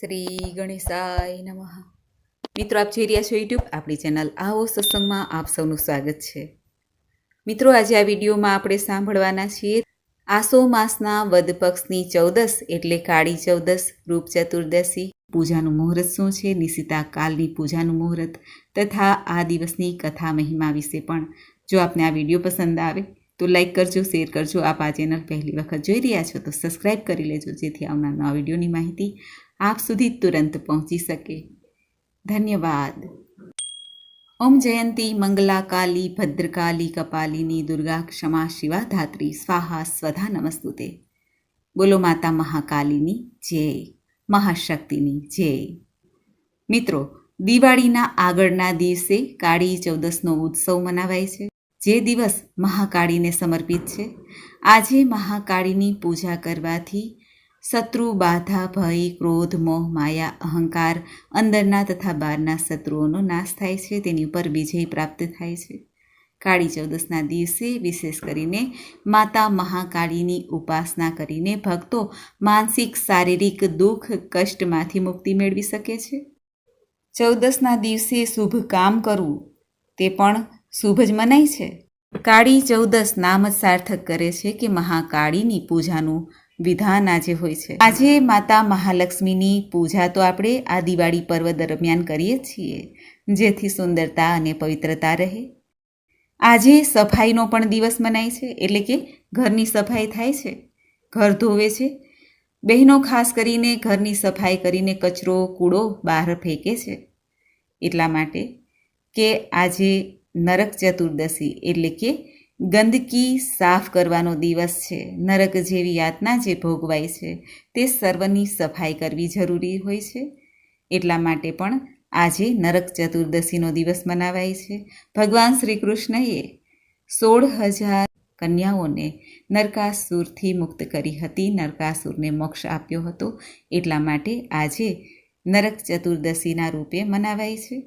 શ્રી ગણેશાય નમઃ. મિત્રો, આપ જોઈ રહ્યા છો યુટ્યુબ આપણી ચેનલ આવો સત્સંગમાં આપ સૌનું સ્વાગત છે. મિત્રો, આજે આ વિડીયોમાં આપણે સાંભળવાના છીએ, આસો માસના વદ પક્ષની ચૌદસ એટલે કાળી ચૌદસ, રૂપ ચતુર્દશી, પૂજાનું મુહૂર્ત શું છે, નિશિતા કાલની પૂજાનું મુહૂર્ત તથા આ દિવસની કથા મહિમા વિશે પણ જો આપને આ વીડિયો પસંદ આવે તો લાઈક કરજો, શેર કરજો. આપ આ ચેનલ પહેલી વખત જોઈ રહ્યા છો તો સબસ્ક્રાઈબ કરી લેજો, જેથી આવનાર નવા વિડીયોની માહિતી આપ સુધી તુરંત પહોંચી શકે. ધન્યવાદ. ઓમ જયંતી મંગલા કાલી ભદ્રકાલી, કપાલિની દુર્ગા ક્ષમા શિવા ધાત્રી સ્વાહા, સ્વધા, નમસ્તુતે. બોલો માતા મહાકાલીની જય, મહાશક્તિની જય. મિત્રો, દિવાળીના આગળના દિવસે કાળી ચૌદસનો ઉત્સવ મનાવાય છે. જે દિવસ મહાકાળીને સમર્પિત છે. આજે મહાકાળીની પૂજા કરવાથી શત્રુ, બાધા, ભય, ક્રોધ, મોહ, માયા, અહંકાર, અંદરના તથા બહારના શત્રુઓનો નાશ થાય છે. તેની ઉપર વિજય પ્રાપ્ત થાય છે. કાળી ચૌદસના દિવસે વિશેષ કરીને માતા મહાકાળીની ઉપાસના કરીને ભક્તો માનસિક, શારીરિક દુઃખ, કષ્ટમાંથી મુક્તિ મેળવી શકે છે. ચૌદસના દિવસે શુભ કામ કરવું, તે પણ શુભ જ મનાય છે. કાળી ચૌદસ નામ જ સાર્થક કરે છે કે મહાકાળીની પૂજાનું વિધાન આજે હોય છે. આજે માતા મહાલક્ષ્મીની પૂજા તો આપણે આ દિવાળી પર્વ દરમિયાન કરીએ છીએ, જેથી સુંદરતા અને પવિત્રતા રહે. આજે સફાઈનો પણ દિવસ મનાય છે, એટલે કે ઘરની સફાઈ થાય છે. ઘર ધોવે છે. બહેનો ખાસ કરીને ઘરની સફાઈ કરીને કચરો, કૂડો બહાર ફેંકે છે. એટલા માટે કે આજે નરક ચતુર્દશી, એટલે કે ગંદકી સાફ કરવાનો દિવસ છે. નરક જેવી યાતના જે ભોગવાય છે, તે સર્વની સફાઈ કરવી જરૂરી હોય છે. એટલા માટે પણ આજે નરક ચતુર્દશીનો દિવસ મનાવાય છે. ભગવાન શ્રી કૃષ્ણએ સોળ હજાર કન્યાઓને નરકાસુરથી મુક્ત કરી હતી. નરકાસુરને મોક્ષ આપ્યો હતો. એટલા માટે આજે નરક ચતુર્દશીના રૂપે મનાવાય છે.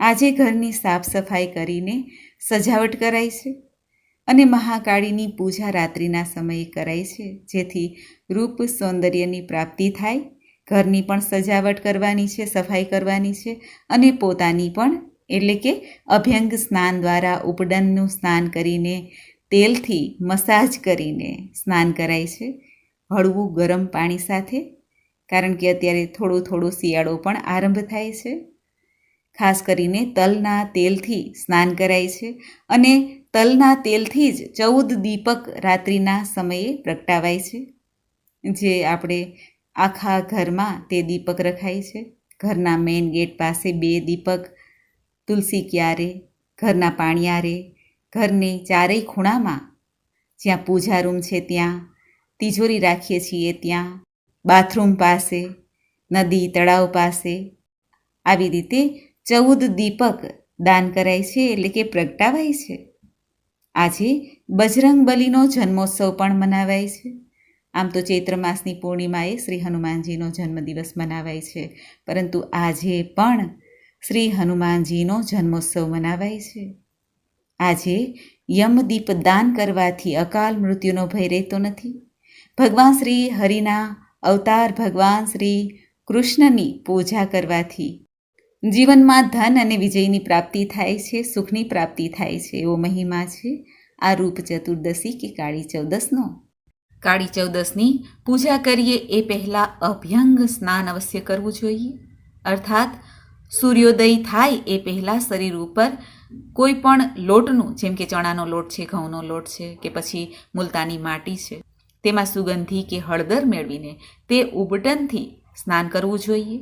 આજે ઘરની સાફ સફાઈ કરીને સજાવટ કરાય છે. અને મહાકાળીની પૂજા રાત્રિના સમયે કરાય છે, જેથી રૂપ સૌંદર્યની પ્રાપ્તિ થાય. ઘરની પણ સજાવટ કરવાની છે, સફાઈ કરવાની છે અને પોતાની પણ, એટલે કે અભ્યંગ સ્નાન દ્વારા ઉપડનનું સ્નાન કરીને, તેલથી મસાજ કરીને સ્નાન કરાય છે. હળવું ગરમ પાણી સાથે, કારણ કે અત્યારે થોડો થોડો શિયાળો પણ આરંભ થાય છે. ખાસ કરીને તલના તેલથી સ્નાન કરાય છે અને તલના તેલથી જ ચૌદ દીપક રાત્રિના સમયે પ્રગટાવાય છે. જે આપણે આખા ઘરમાં તે દીપક રખાય છે. ઘરના મેઇન ગેટ પાસે બે દીપક, તુલસી ક્યારે, ઘરના પાણિયારે, ઘરની ચારેય ખૂણામાં જ્યાં પૂજા રૂમ છે ત્યાં, તિજોરી રાખીએ છીએ ત્યાં, બાથરૂમ પાસે, નદી, તળાવ પાસે, આવી રીતે ચૌદ દીપક દાન કરાય છે એટલે કે પ્રગટાવાય છે. આજે બજરંગ બલીનો જન્મોત્સવ પણ મનાવાય છે. આમ તો ચૈત્ર માસની પૂર્ણિમાએ શ્રી હનુમાનજીનો જન્મદિવસ મનાવાય છે. પરંતુ આજે પણ શ્રી હનુમાનજીનો જન્મોત્સવ મનાવાય છે. આજે યમદીપ દાન કરવાથી અકાલ મૃત્યુનો ભય રહેતો નથી. ભગવાન શ્રી હરિના અવતાર ભગવાન શ્રી કૃષ્ણની પૂજા કરવાથી જીવનમાં ધન અને વિજયની પ્રાપ્તિ થાય છે, સુખની પ્રાપ્તિ થાય છે, એવો મહિમા છે. આ રૂપ ચતુર્દશી કે કાળી ચૌદસનો કાળી ચૌદસની પૂજા કરીએ એ પહેલાં અભ્યંગ સ્નાન અવશ્ય કરવું જોઈએ. અર્થાત, સૂર્યોદય થાય એ પહેલાં શરીર ઉપર કોઈ પણ લોટનું, જેમ કે ચણાનો લોટ છે, ઘઉંનો લોટ છે, કે પછી મુલતાની માટી છે, તેમાં સુગંધી કે હળદર મેળવીને તે ઉબટનથી સ્નાન કરવું જોઈએ.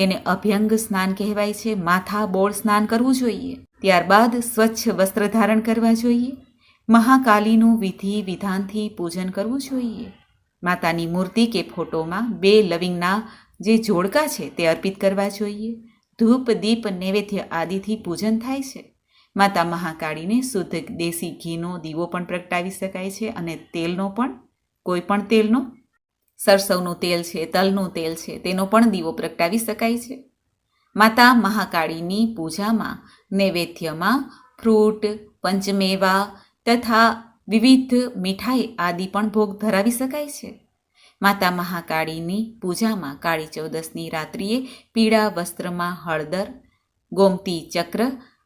તેને અભ્યંગ સ્નાન કહેવાય છે, માથા બોળ સ્નાન કરવું જોઈએ, ત્યારબાદ સ્વચ્છ વસ્ત્ર ધારણ કરવા જોઈએ, મહાકાલીનું વિધિ વિધાનથી પૂજન કરવું જોઈએ. માતાની મૂર્તિ કે ફોટોમાં બે લવિંગના જે જોડકા છે તે અર્પિત કરવા જોઈએ. ધૂપ, દીપ, નૈવેદ્ય આદિથી પૂજન થાય છે. માતા મહાકાળીને શુદ્ધ દેશી ઘીનો દીવો પણ પ્રગટાવી શકાય છે અને તેલનો પણ, કોઈ પણ તેલનો સરસવનું તેલ છે, તલનું તેલ છે, તેનો પણ દીવો પ્રગટાવી શકાય છે. માતા મહાકાળીની પૂજામાં નૈવેદ્યમાં ફ્રૂટ, પંચમેવા તથા વિવિધ મીઠાઈ આદિ પણ ભોગ ધરાવી શકાય છે. માતા મહાકાળીની પૂજામાં કાળી ચૌદસની રાત્રિએ પીળા વસ્ત્રમાં હળદર, ગોમતી ચક્ર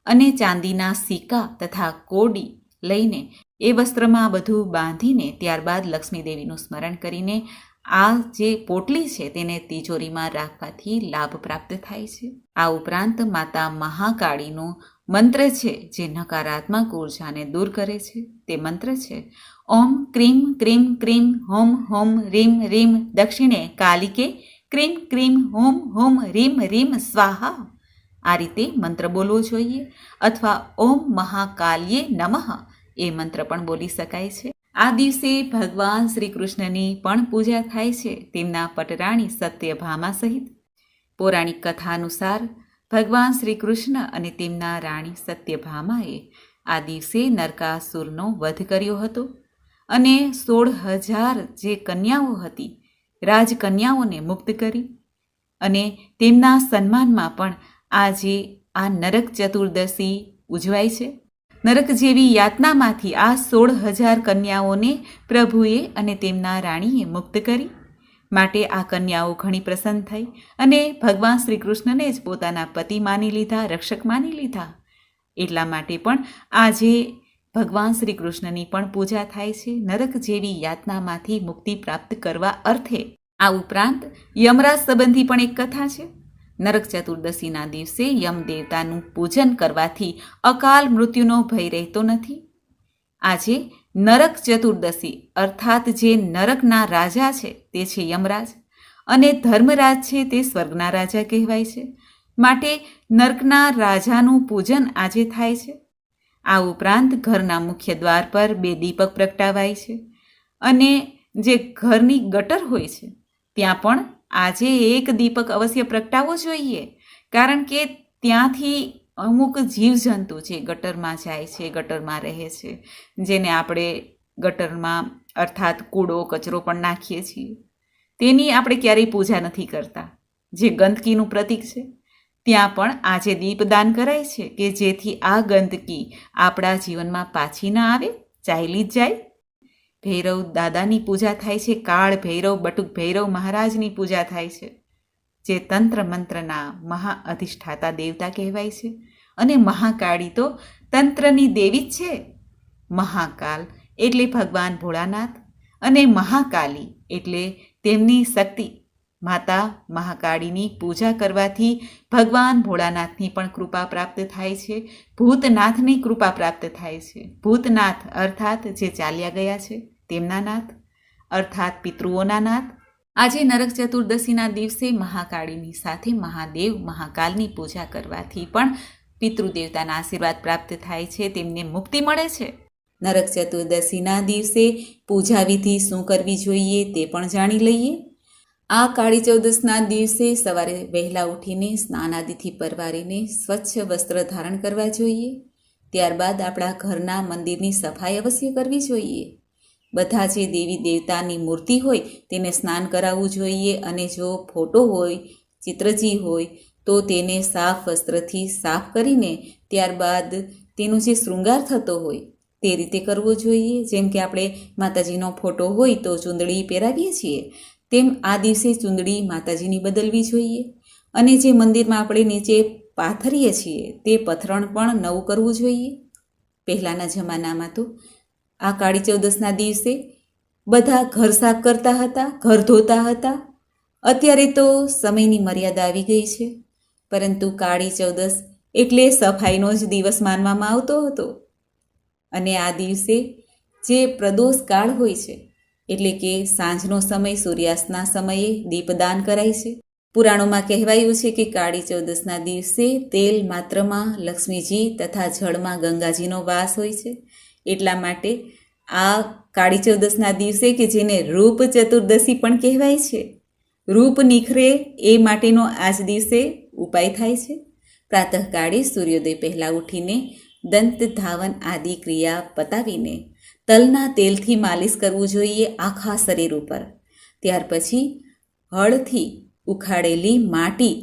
અને ચાંદીના સિક્કા તથા કોડી લઈને એ વસ્ત્રમાં બધું બાંધીને ત્યારબાદ લક્ષ્મીદેવીનું સ્મરણ કરીને આ જે પોટલી છે તેને તિજોરીમાં રાખવાથી લાભ પ્રાપ્ત થાય છે. આ ઉપરાંત માતા મહાકાળીનો મંત્ર છે જે નકારાત્મક ઉર્જાને દૂર કરે છે. તે મંત્ર છે, ઓમ ક્રીમ ક્રીમ ક્રીમ હોમ હોમ રીમ રીમ દક્ષિણે કાલિકે ક્રીમ ક્રીમ હોમ હોમ રીમ રીમ સ્વાહા. આ રીતે મંત્ર બોલવો જોઈએ અથવા ઓમ મહાકાલ્યે નમઃ. એ મંત્ર પણ બોલી શકાય છે. આ દિવસે ભગવાન શ્રી કૃષ્ણની પણ પૂજા થાય છે, તેમના પટરાણી સત્યભામા સહિત. પૌરાણિક કથા અનુસાર ભગવાન શ્રી કૃષ્ણ અને તેમના રાણી સત્યભામાએ આ દિવસે નરકાસુરનો વધ કર્યો હતો અને સોળ હજાર જે કન્યાઓ હતી, રાજકન્યાઓને મુક્ત કરી અને તેમના સન્માનમાં પણ આજે આ નરક ચતુર્દશી ઉજવાય છે. નરક જેવી યાતનામાંથી આ સોળ હજાર કન્યાઓને પ્રભુએ અને તેમના રાણીએ મુક્ત કરી. માટે આ કન્યાઓ ઘણી પ્રસન્ન થઈ અને ભગવાન શ્રી કૃષ્ણને જ પોતાના પતિ માની લીધા, રક્ષક માની લીધા. એટલા માટે પણ આજે ભગવાન શ્રી કૃષ્ણની પણ પૂજા થાય છે. નરક જેવી યાતનામાંથી મુક્તિ પ્રાપ્ત કરવા અર્થે આ ઉપરાંત યમરાજ સંબંધી પણ એક કથા છે. નરક ચતુર્દશીના દિવસે યમ દેવતાનું પૂજન કરવાથી અકાલ મૃત્યુનો ભય રહેતો નથી. આજે નરક ચતુર્દશી, અર્થાત જે નરકના રાજા છે તે છે યમરાજ અને ધર્મરાજ છે તે સ્વર્ગના રાજા કહેવાય છે. માટે નરકના રાજાનું પૂજન આજે થાય છે. આ ઉપરાંત ઘરના મુખ્ય દ્વાર પર બે દીપક પ્રગટાવાય છે અને જે ઘરની ગટર હોય છે, ત્યાં પણ આજે એક દીપક અવશ્ય પ્રગટાવવો જોઈએ, કારણ કે ત્યાંથી અમુક જીવજંતુ છે ગટરમાં જાય છે, ગટરમાં રહે છે, જેને આપણે ગટરમાં અર્થાત કૂડો, કચરો પણ નાખીએ છીએ. તેની આપણે ક્યારેય પૂજા નથી કરતા. જે ગંદકીનું પ્રતીક છે, ત્યાં પણ આજે દીપદાન કરાય છે કે જેથી આ ગંદકી આપણા જીવનમાં પાછી ન આવે ચાલી જ જાય ભૈરવ દાદાની પૂજા થાય છે, કાળ ભૈરવ, બટુક ભૈરવ મહારાજની પૂજા થાય છે, જે તંત્ર મંત્રના મહા અધિષ્ઠાતા દેવતા કહેવાય છે. અને મહાકાળી તો તંત્રની દેવી જ છે. મહાકાલ એટલે ભગવાન ભોળાનાથ અને મહાકાલી એટલે તેમની શક્તિ. માતા મહાકાળીની પૂજા કરવાથી ભગવાન ભોળાનાથની પણ કૃપા પ્રાપ્ત થાય છે, ભૂતનાથની કૃપા પ્રાપ્ત થાય છે. ભૂતનાથ અર્થાત જે ચાલ્યા ગયા છે તેમના નાથ, અર્થાત પિતૃઓના નાથ. આજે નરક ચતુર્દશીના દિવસે મહાકાળીની સાથે મહાદેવ મહાકાલની પૂજા કરવાથી પણ પિતૃદેવતાના આશીર્વાદ પ્રાપ્ત થાય છે, તેમને મુક્તિ મળે છે. નરક ચતુર્દશીના દિવસે પૂજા વિધિ શું કરવી જોઈએ તે પણ જાણી લઈએ. આ કાળી ચૌદસના દિવસે સવારે વહેલા ઉઠીને સ્નાન આદિથી પરવારીને સ્વચ્છ વસ્ત્ર ધારણ કરવા જોઈએ. ત્યારબાદ આપણા ઘરના મંદિરની સફાઈ અવશ્ય કરવી જોઈએ. બધા જે દેવી દેવતાની મૂર્તિ હોય તેને સ્નાન કરાવવું જોઈએ અને જો ફોટો હોય, ચિત્રજી હોય, તો તેને સાફ વસ્ત્રથી સાફ કરીને ત્યારબાદ તેનો જે શૃંગાર થતો હોય તે રીતે કરવો જોઈએ. જેમ કે આપણે માતાજીનો ફોટો હોય તો ચૂંદડી પહેરાવીએ છીએ, તેમ આ દિવસે ચૂંદડી માતાજીની બદલવી જોઈએ. અને જે મંદિરમાં આપણે નીચે પાથરીએ છીએ તે પથરણ પણ નવું કરવું જોઈએ. પહેલાંના જમાનામાં તો આ કાળી ચૌદસના દિવસે બધા ઘર સાફ કરતા હતા, ઘર ધોતા હતા. અત્યારે તો સમયની મર્યાદા આવી ગઈ છે. પરંતુ કાળી ચૌદસ એટલે સફાઈનો જ દિવસ માનવામાં આવતો હતો. અને આ દિવસે જે પ્રદોષ કાળ હોય છે, એટલે કે સાંજનો સમય સૂર્યાસ્તના સમયે દીપદાન કરાય છે. પુરાણોમાં કહેવાયું છે કે કાળી ચૌદસના દિવસે તેલ માત્રમાં લક્ષ્મીજી તથા જળમાં ગંગાજીનો વાસ હોય છે. એટલા માટે આ કાળી ચૌદસના દિવસે કે જેને રૂપ ચતુર્દશી પણ કહેવાય છે. રૂપ નિખરે એ માટેનો આજ દિવસે ઉપાય થાય છે. પ્રાતઃકાળે સૂર્યોદય પહેલાં ઉઠીને દંત, ધાવન આદિ ક્રિયા પતાવીને તલના તેલથી માલિશ કરવું જોઈએ આખા શરીર ઉપર. ત્યાર પછી હળથી ઉખાડેલી માટી,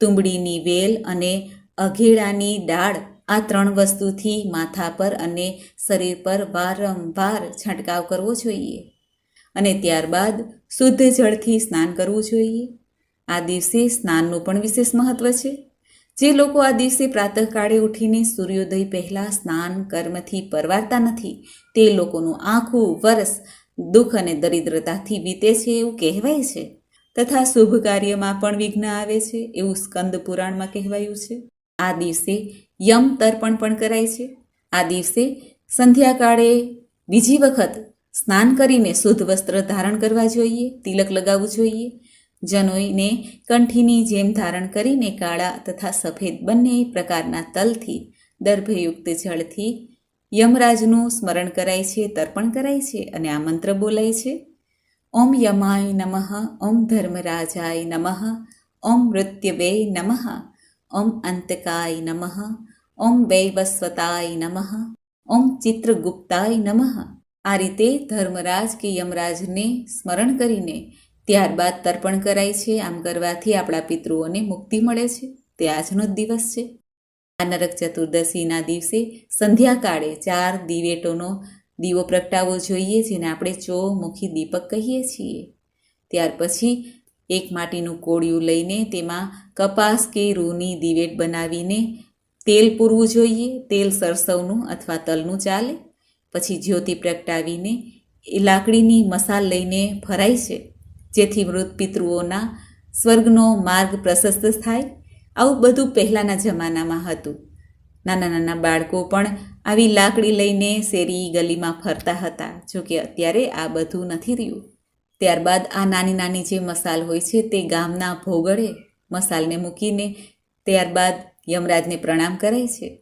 તુંબડીની વેલ અને અઘેડાની ડાળ આ ત્રણ વસ્તુથી માથા પર અને શરીર પર વારંવાર છંટકાવ કરવો જોઈએ. અને ત્યારબાદ શુદ્ધ જળથી સ્નાન કરવું જોઈએ. આ દિવસે સ્નાનનું પણ વિશેષ મહત્ત્વ છે. જે લોકો આ દિવસે પ્રાતઃકાળે ઉઠીને સૂર્યોદય પહેલાં સ્નાન કર્મથી પરવારતા નથી, તે લોકોનું આખું વર્ષ દુઃખ અને દરિદ્રતાથી વીતે છે એવું કહેવાય છે. તથા શુભ કાર્યમાં પણ વિઘ્ન આવે છે, એવું સ્કંદ પુરાણમાં કહેવાયું છે. આ દિવસે યમ તર્પણ પણ કરાય છે. આ દિવસે સંધ્યાકાળે બીજી વખત સ્નાન કરીને શુદ્ધ વસ્ત્ર ધારણ કરવા જોઈએ, તિલક લગાવવું જોઈએ. જનોઈને કંઠીની જેમ ધારણ કરીને કાળા તથા સફેદ બંને પ્રકારના તલથી, દર્ભયુક્ત જળથી યમરાજનું સ્મરણ કરાય છે, તર્પણ કરાય છે અને આ મંત્ર બોલાય છે. ઓમ યમાય નમઃ, ઓમ ધર્મરાજાય નમઃ, ઓમ મૃત્યવે નમઃ. ઓમ અંતકાય નમઃ. ઓમ વૈવસ્વતાય નમઃ. ઓમ ચિત્રગુપ્તાય નમઃ. આ રીતે ધર્મરાજ કે યમરાજને સ્મરણ કરીને ત્યારબાદ તર્પણ કરાય છે. આમ કરવાથી આપણા પિતૃઓને મુક્તિ મળે છે. તે આજનો જ દિવસ છે. આ નરક ચતુર્દશીના દિવસે સંધ્યાકાળે ચાર દિવેટોનો દીવો પ્રગટાવવો જોઈએ, જેને આપણે ચોમુખી દીપક કહીએ છીએ. ત્યાર પછી એક માટીનું કોળિયું લઈને તેમાં કપાસ કે રૂની દિવેટ બનાવીને તેલ પૂરવું જોઈએ. તેલ સરસવનું અથવા તલનું ચાલે. પછી જ્યોતિ પ્રગટાવીને એ લાકડીની મસાલ લઈને ફરાય છે, જેથી મૃત પિતૃઓના સ્વર્ગનો માર્ગ પ્રશસ્ત થાય. આવું બધું પહેલાંના જમાનામાં હતું. નાના નાના બાળકો પણ આવી લાકડી લઈને શેરી ગલીમાં ફરતા હતા, જોકે અત્યારે આ બધું નથી રહ્યું. ત્યારબાદ આ નાની નાની જે મસાલ હોય છે તે ગામના ભોગળે મસાલને મૂકીને ત્યારબાદ યમરાજને પ્રણામ કરાય છે.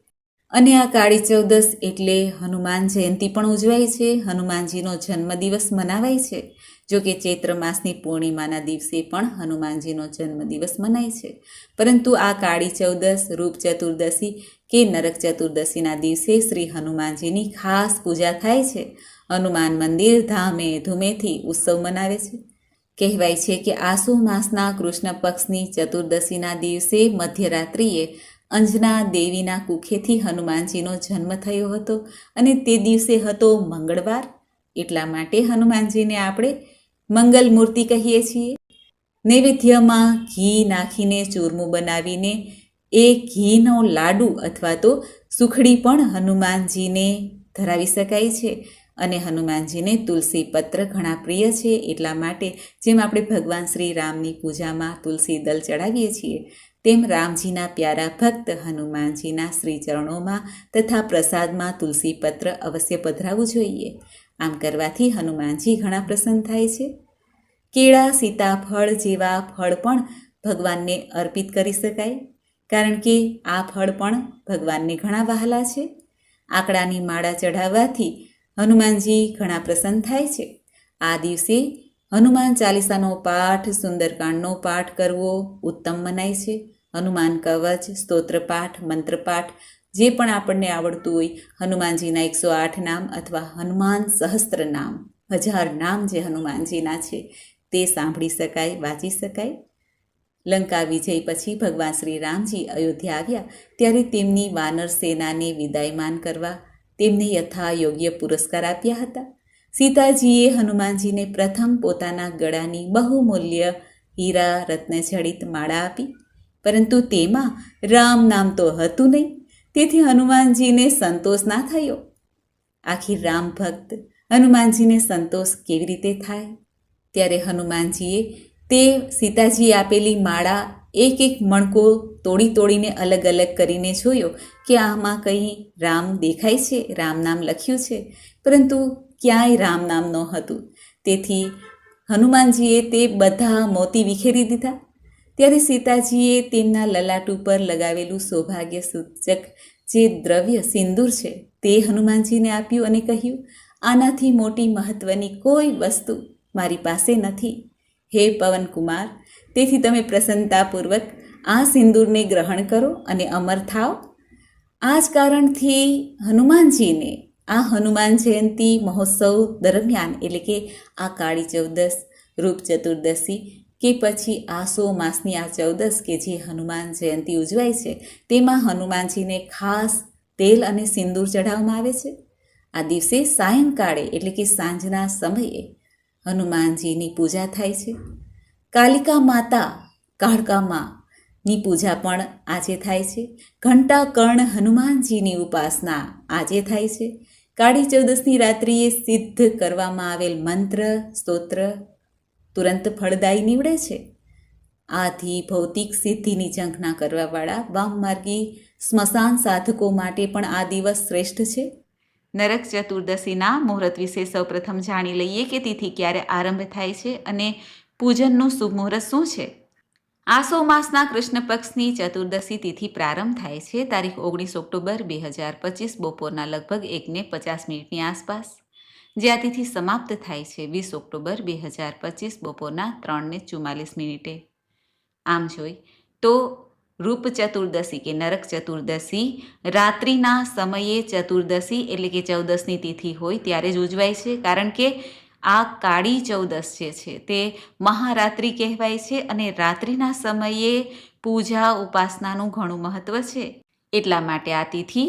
અને આ કાળી ચૌદસ એટલે હનુમાન જયંતી પણ ઉજવાય છે. હનુમાનજીનો જન્મદિવસ મનાવાય છે. જો કે ચૈત્ર માસની પૂર્ણિમાના દિવસે પણ હનુમાનજીનો જન્મદિવસ મનાય છે. પરંતુ આ કાળી ચૌદસ રૂપ ચતુર્દશી કે નરક ચતુર્દશીના દિવસે શ્રી હનુમાનજીની ખાસ પૂજા થાય છે. હનુમાન મંદિર ધામે ધૂમેથી ઉત્સવ મનાવે છે. કહેવાય છે કે આસુ માસના કૃષ્ણ પક્ષની ચતુર્દશીના દિવસે મધ્યરાત્રિએ અંજના દેવીના કુખેથી હનુમાનજીનો જન્મ થયો હતો અને તે દિવસે હતો મંગળવાર. એટલા માટે હનુમાનજીને આપણે મંગલ મૂર્તિ કહીએ છીએ. નૈવેદ્યમાં ઘી નાખીને ચૂરમું બનાવીને એ ઘીનો લાડુ અથવા તો સુખડી પણ હનુમાનજીને ધરાવી શકાય છે. અને હનુમાનજીને તુલસી પત્ર ઘણા પ્રિય છે એટલા માટે જેમ આપણે ભગવાન શ્રી રામની પૂજામાં તુલસી દલ ચડાવીએ છીએ, તેમ રામજીના પ્યારા ભક્ત હનુમાનજીના શ્રી ચરણોમાં તથા પ્રસાદમાં તુલસી પત્ર અવશ્ય પધરાવવું જોઈએ. આમ કરવાથી હનુમાનજી ઘણા પ્રસન્ન થાય છે. કેળા, સીતાફળ જેવા ફળ પણ ભગવાનને અર્પિત કરી શકાય, કારણ કે આ ફળ પણ ભગવાનને ઘણા વહાલા છે. આકડાની માળા ચઢાવવાથી હનુમાનજી ઘણા પ્રસન્ન થાય છે. આ દિવસે હનુમાન ચાલીસાનો પાઠ, સુંદરકાંડનો પાઠ કરવો ઉત્તમ મનાય છે. હનુમાન કવચ સ્તોત્રપાઠ મંત્રપાઠ જે પણ આપણને આવડતું હોય, હનુમાનજીના એકસો આઠ નામ અથવા હનુમાન સહસ્ત્ર નામ, હજાર નામ જે હનુમાનજીના છે, તે સાંભળી શકાય, વાંચી શકાય. લંકા વિજય પછી ભગવાન શ્રી રામજી અયોધ્યા આવ્યા, ત્યારે તેમની વાનર સેનાને વિદાયમાન કરવા તેમને યથા યોગ્ય પુરસ્કાર આપ્યા હતા. સીતાજીએ હનુમાનજીને પ્રથમ પોતાના ગળાની બહુમૂલ્ય હીરા રત્ન જડિત માળા આપી. પરંતુ તેમાં રામ નામ તો હતું નહીં. તેથી હનુમાનજીને સંતોષ ના થયો. આખી રામ ભક્ત હનુમાનજીને સંતોષ કેવી રીતે થાય? ત્યારે હનુમાનજીએ તે સીતાજીએ આપેલી માળા એક એક મણકો તોડી તોડીને અલગ અલગ કરીને જોયો કે આમાં કંઈ રામ દેખાય છે, રામ નામ લખ્યું છે. પરંતુ ક્યાંય રામ નામ ન હતું તેથી હનુમાનજીએ તે બધા મોતી વિખેરી દીધા. ત્યારે સીતાજીએ તેમના લલાટ ઉપર લગાવેલું સૌભાગ્ય સૂચક જે દ્રવ્ય સિંદૂર છે તે હનુમાનજીને આપ્યું અને કહ્યું, આનાથી મોટી મહત્વની કોઈ વસ્તુ મારી પાસે નથી. હે પવનકુમાર તેથી તમે પ્રસન્નતાપૂર્વક આ સિંદૂરને ગ્રહણ કરો અને અમર થાઓ. આ જ કારણથી હનુમાનજીને આ હનુમાન જયંતી મહોત્સવ દરમિયાન એટલે કે આ કાળી ચૌદસ, રૂપ ચતુર્દશી કે પછી આસો માસની આ ચૌદસ કે જે હનુમાન જયંતી ઉજવાય છે, તેમાં હનુમાનજીને ખાસ તેલ અને સિંદૂર ચઢાવવામાં આવે છે. આ દિવસે સાયંકાળે એટલે કે સાંજના સમયે હનુમાનજીની પૂજા થાય છે. કાલિકા માતા કાળકામાની પૂજા પણ આજે થાય છે. ઘંટા કર્ણ હનુમાનજીની ઉપાસના આજે થાય છે. કાળી ચૌદસની રાત્રિએ સિદ્ધ કરવામાં આવેલ મંત્ર, સ્તોત્ર તુરંત ફળદાયી નીવડે છે. આથી ભૌતિક સિદ્ધિની ઝંખના કરવાવાળા વામમાર્ગી સ્મશાન સાધકો માટે પણ આ દિવસ શ્રેષ્ઠ છે. નરક ચતુર્દશીના મુહૂર્ત વિશે સૌપ્રથમ જાણી લઈએ કે તિથિ ક્યારે આરંભ થાય છે અને પૂજનનું શુભ શું છે? આસો માસના કૃષ્ણ પક્ષની ચતુર્દશી તિથિ પ્રારંભ થાય છે, તારીખ ઓગણીસ ઓક્ટોબર બે હજાર પચીસ બપોરના લગભગ એકને પચાસ મિનિટની આસપાસ. જે આ તિથિ સમાપ્ત થાય છે, વીસ ઓક્ટોબર બે હજાર પચીસ બપોરના ત્રણને ચુમ્માલીસ મિનિટે. આમ જોઈ, તો રૂપ ચતુર્દશી કે નરક ચતુર્દશી રાત્રિના સમયે ચતુર્દશી એટલે કે ચૌદસની તિથિ હોય ત્યારે જ ઉજવાય છે, કારણ કે આ કાળી ચૌદસ જે છે. તે મહારાત્રિ કહેવાય છે અને રાત્રિના સમયે પૂજા ઉપાસનાનું ઘણું મહત્ત્વ છે. એટલા માટે આ તિથિ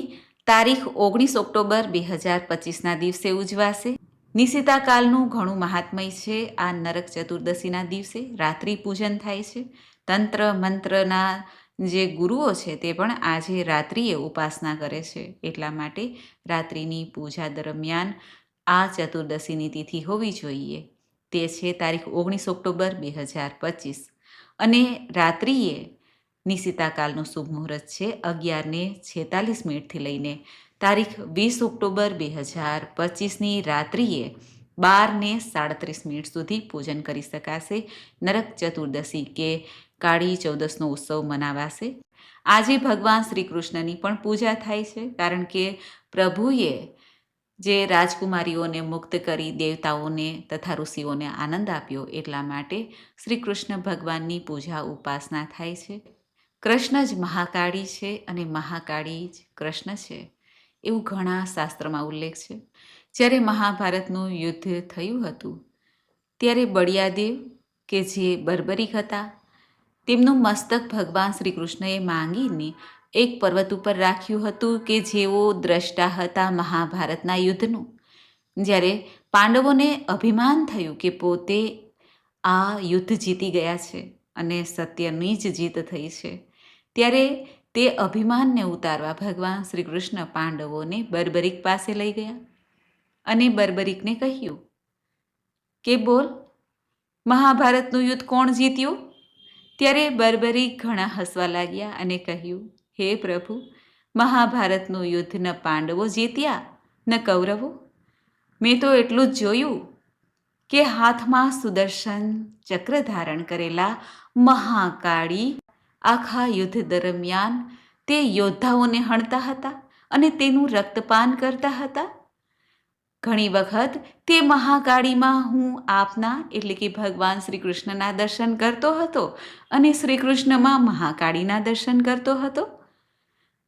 તારીખ ઓગણીસ ઓક્ટોબર બે હજાર પચીસના દિવસે ઉજવાશે. નિશિતાકાલનું ઘણું મહાત્મય છે. આ નરક ચતુર્દશીના દિવસે રાત્રિ પૂજન થાય છે. તંત્ર મંત્રના જે ગુરુઓ છે તે પણ આજે રાત્રિએ ઉપાસના કરે છે. એટલા માટે રાત્રિની પૂજા દરમિયાન આ ચતુર્દશીની તિથિ હોવી જોઈએ. તે છે તારીખ ઓગણીસ ઓક્ટોબર બે હજાર પચીસ. અને રાત્રિએ નિશિતાકાલનું શુભ મુહૂર્ત છે અગિયારને છેતાલીસ મિનિટથી લઈને. તારીખ વીસ ઓક્ટોબર બે હજાર પચીસની રાત્રિએ બારને સાડત્રીસ મિનિટ સુધી પૂજન કરી શકાશે. નરક ચતુર્દશી કે કાળી ચૌદસનો ઉત્સવ મનાવાશે. આજે ભગવાન શ્રી કૃષ્ણની પણ પૂજા થાય છે, કારણ કે પ્રભુએ જે રાજકુમારીઓને મુક્ત કરી દેવતાઓને તથા ઋષિઓને આનંદ આપ્યો એટલા માટે શ્રી કૃષ્ણ ભગવાનની પૂજા ઉપાસના થાય છે. કૃષ્ણ જ મહાકાળી છે અને મહાકાળી જ કૃષ્ણ છે એવું ઘણા શાસ્ત્રમાં ઉલ્લેખ છે. જ્યારે મહાભારતનું યુદ્ધ થયું હતું, ત્યારે બળિયાદેવ કે જે બર્બરિક હતા, તેમનું મસ્તક ભગવાન શ્રી કૃષ્ણએ માંગીને એક પર્વત ઉપર રાખ્યું હતું કે જેઓ દ્રષ્ટા હતા મહાભારતના યુદ્ધનું. જ્યારે પાંડવોને અભિમાન થયું કે પોતે આ યુદ્ધ જીતી ગયા છે અને સત્યની જ જીત થઈ છે, ત્યારે તે અભિમાનને ઉતારવા ભગવાન શ્રી કૃષ્ણ પાંડવોને બર્બરિક પાસે લઈ ગયા અને બર્બરિકને કહ્યું, કે બોલ, મહાભારતનું યુદ્ધ કોણ જીત્યું? ત્યારે બર્બરિક ઘણા હસવા લાગ્યા અને કહ્યું હે પ્રભુ, મહાભારતનું યુદ્ધ ન પાંડવો જીત્યા, ન કૌરવો? મેં તો એટલું જ જોયું કે હાથમાં સુદર્શન ચક્ર ધારણ કરેલા મહાકાળી આખા યુદ્ધ દરમિયાન તે યોદ્ધાઓને હણતા હતા અને તેનું રક્તપાન કરતા હતા. ઘણી વખત તે મહાકાળીમાં હું આપના, એટલે કે ભગવાન શ્રી કૃષ્ણના દર્શન કરતો હતો અને શ્રી કૃષ્ણમાં મહાકાળીના દર્શન કરતો હતો.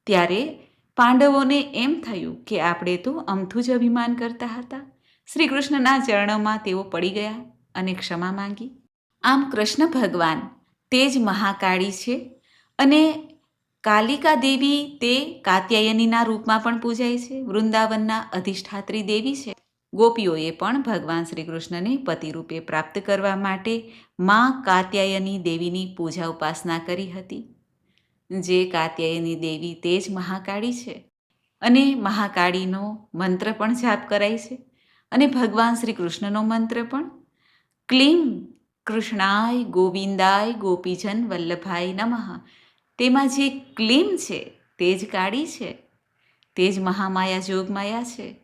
ત્યારે પાંડવોને એમ થયું કે આપણે તો અમથું જ અભિમાન કરતા હતા. શ્રી કૃષ્ણના ચરણોમાં તેઓ પડી ગયા અને ક્ષમા માંગી. આમ કૃષ્ણ ભગવાન તે જ મહાકાળી છે અને કાલિકા દેવી તે કાત્યાયનીના રૂપમાં પણ પૂજાય છે. વૃંદાવનના અધિષ્ઠાત્રી દેવી છે. ગોપીઓએ પણ ભગવાન શ્રી કૃષ્ણને પતિ રૂપે પ્રાપ્ત કરવા માટે મા કાત્યાયની દેવીની પૂજા ઉપાસના કરી હતી. જે કાત્યાયની દેવી તે જ મહાકાળી છે. અને મહાકાળીનો મંત્ર પણ જાપ કરાય છે. અને ભગવાન શ્રી કૃષ્ણનો મંત્ર પણ. ક્લીમ કૃષ્ણાય ગોવિંદાય ગોપીજન વલ્લભાય નમઃ. તેમાં જે ક્લીમ છે તે જ કાળી છે. તે જ મહામાયા જોગમાયા છે.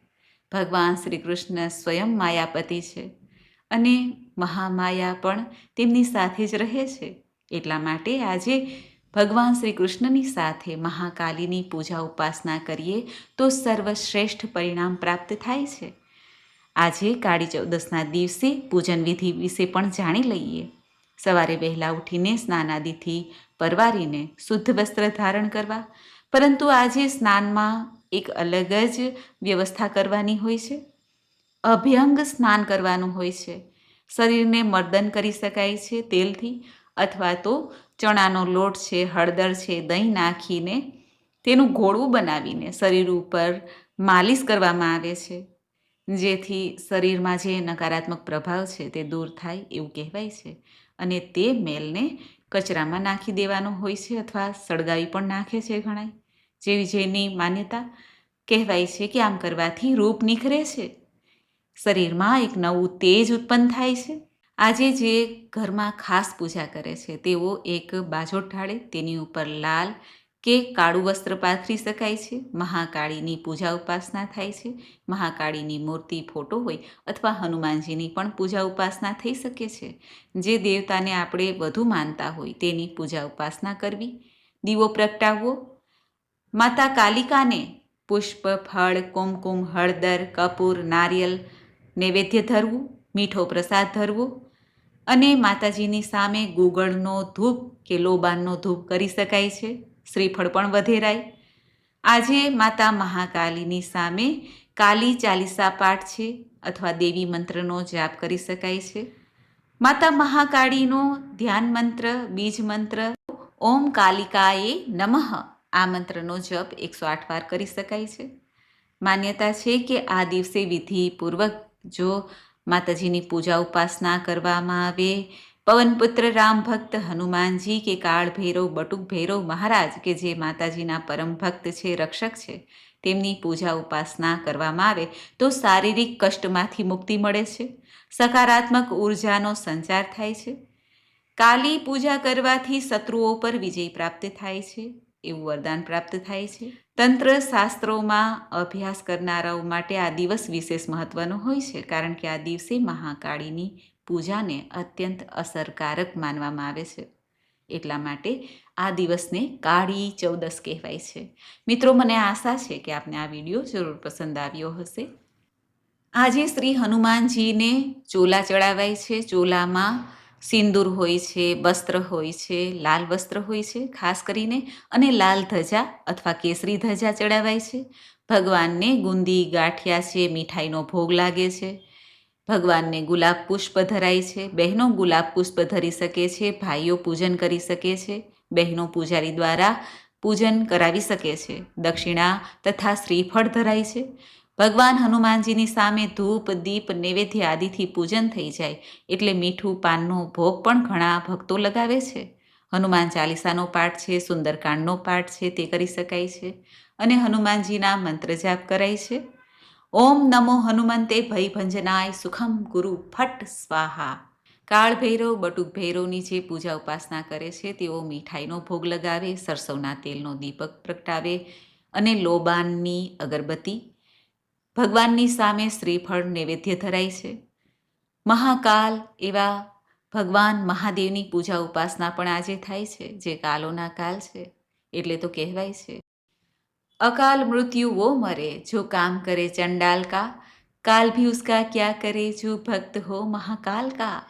ભગવાન શ્રી કૃષ્ણ સ્વયં માયાપતિ છે. અને મહામાયા પણ તેમની સાથે જ રહે છે. એટલા માટે આજે ભગવાન શ્રી કૃષ્ણની સાથે મહાકાલીની પૂજા ઉપાસના કરીએ તો સર્વશ્રેષ્ઠ પરિણામ પ્રાપ્ત થાય છે. આજે કાળી ચૌદસના દિવસે પૂજન વિધિ વિશે પણ જાણી લઈએ. સવારે વહેલા ઉઠીને સ્નાનાદિથી પરવારીને શુદ્ધ વસ્ત્ર ધારણ કરવા. પરંતુ આજે સ્નાનમાં એક અલગ જ વ્યવસ્થા કરવાની હોય છે. અભ્યંગ સ્નાન કરવાનું હોય છે. શરીરને મર્દન કરી શકાય છે તેલથી અથવા તો ચણાનો લોટ છે, હળદર છે, દહીં નાખીને તેનું ઘોળવું બનાવીને શરીર ઉપર માલિશ કરવામાં આવે છે. જેથી શરીરમાં જે નકારાત્મક પ્રભાવ છે તે દૂર થાય એવું કહેવાય છે. અને તે મેલને કચરામાં નાખી દેવાનો હોય છે અથવા સળગાવી પણ નાખે છે ઘણા જેવી જેની માન્યતા કહેવાય છે કે આમ કરવાથી રૂપ નિખરે છે. શરીરમાં એક નવું તેજ ઉત્પન્ન થાય છે. આજે જે ઘરમાં ખાસ પૂજા કરે છે, તેઓ એક બાજોટ ઢાળે, તેની ઉપર લાલ કે કાળું વસ્ત્ર પાથરી શકાય છે, મહાકાળીની પૂજા ઉપાસના થાય છે, મહાકાળીની મૂર્તિ, ફોટો હોય અથવા હનુમાનજીની પણ પૂજા ઉપાસના થઈ શકે છે. જે દેવતાને આપણે વધુ માનતા હોય તેની પૂજા ઉપાસના કરવી, દીવો પ્રગટાવવો, માતા કાલિકાને પુષ્પ, ફળ, કુમકુમ, હળદર, કપૂર, નારિયેલ, નૈવેદ્ય ધરવું, મીઠો પ્રસાદ ધરવો અને માતાજીની સામે ગુગળનો ધૂપ કે લોબાનનો ધૂપ કરી શકાય છે. શ્રીફળ પણ વધેરાય. આજે માતા મહાકાલીની સામે કાલી ચાલીસા પાઠ છે અથવા દેવી મંત્રનો જાપ કરી શકાય છે. માતા મહાકાળીનો ધ્યાન મંત્ર, બીજ મંત્ર, ઓમ કાલિકાએ નમઃ આ મંત્રનો જપ એકસો આઠ વાર કરી શકાય છે. માન્યતા છે કે આ દિવસે વિધિપૂર્વક જો માતાજીની પૂજા ઉપાસના કરવામાં આવે. પવનપુત્ર રામ ભક્ત હનુમાનજી કે કાળ ભૈરવ બટુક ભૈરવ મહારાજ કે જે માતાજીના પરમ ભક્ત છે, રક્ષક છે, તેમની પૂજા ઉપાસના કરવામાં આવે તો શારીરિક કષ્ટમાંથી મુક્તિ મળે છે. સકારાત્મક ઉર્જાનો સંચાર થાય છે. કાલી પૂજા કરવાથી શત્રુઓ પર વિજય પ્રાપ્ત થાય છે. એવું વરદાન પ્રાપ્ત થાય છે. તંત્ર શાસ્ત્રોમાં અભ્યાસ કરનારાઓ માટે આ દિવસ વિશેષ મહત્વનો હોય છે, કારણ કે આ દિવસે મહાકાળીની પૂજાને અત્યંત અસરકારક માનવામાં આવે છે. એટલા માટે આ દિવસને કાળી ચૌદસ કહેવાય છે. મિત્રો, મને આશા છે કે આપને આ વીડિયો જરૂર પસંદ આવ્યો હશે. આજે શ્રી હનુમાનજીને ચોલા ચડાવાય છે. ચોલામાં સિંદૂર હોય છે, વસ્ત્ર હોય છે, લાલ વસ્ત્ર હોય છે, ખાસ કરીને અને લાલ ધજા અથવા કેસરી ધજા ચડાવાય છે. ભગવાનને ગુંદી, ગાંઠિયા છે, મીઠાઈનો ભોગ લાગે છે. ભગવાનને ગુલાબ પુષ્પ ધરાય છે. બહેનો ગુલાબ પુષ્પ ધરી શકે છે, ભાઈઓ પૂજન કરી શકે છે. બહેનો પૂજારી દ્વારા પૂજન કરાવી શકે છે. દક્ષિણા તથા શ્રીફળ ધરાય છે. ભગવાન હનુમાનજીની સામે ધૂપ, દીપ, નૈવેદ્ય આદિથી પૂજન થઈ જાય, એટલે મીઠું, પાનનો ભોગ પણ ઘણા ભક્તો લગાવે છે. હનુમાન ચાલીસાનો પાઠ છે, સુંદરકાંડનો પાઠ છે, તે કરી શકાય છે. અને હનુમાનજીના મંત્ર જાપ કરાય છે. ઓમ નમો હનુમંતે ભયભંજનાય સુખમ ગુરુ ફટ સ્વાહા. કાળ ભૈરવ, બટુક ભૈરવની જે પૂજા ઉપાસના કરે છે, તેઓ મીઠાઈનો ભોગ લગાવે, સરસવના તેલનો દીપક પ્રગટાવે અને લોબાનની અગરબત્તી ભગવાનની સામે શ્રીફળ નૈવેદ્ય ધરાય છે. મહાકાલ એવા ભગવાન મહાદેવની પૂજા ઉપાસના પણ આજે થાય છે, જે કાલોના કાલ છે, એટલે તો કહેવાય છે. અકાલ મૃત્યુ વો મરે, જો કામ કરે ચંડાલ કા, કાલ ભી ઉસકા ક્યા કરે, જો ભક્ત હો મહાકાલ કા.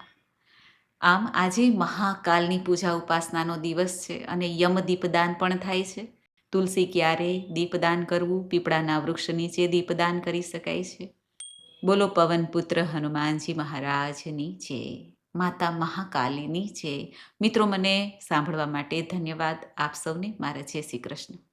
આમ આજે મહાકાલની પૂજા ઉપાસનાનો દિવસ છે અને યમદીપદાન પણ થાય છે. તુલસી ક્યારે દીપદાન કરવું? પીપળાના વૃક્ષ નીચે દીપદાન કરી શકાય છે? બોલો પવન પુત્ર હનુમાનજી મહારાજની છે માતા મહાકાલીની છે મિત્રો, મને સાંભળવા માટે ધન્યવાદ. આપ સૌને મારા જય શ્રી કૃષ્ણ.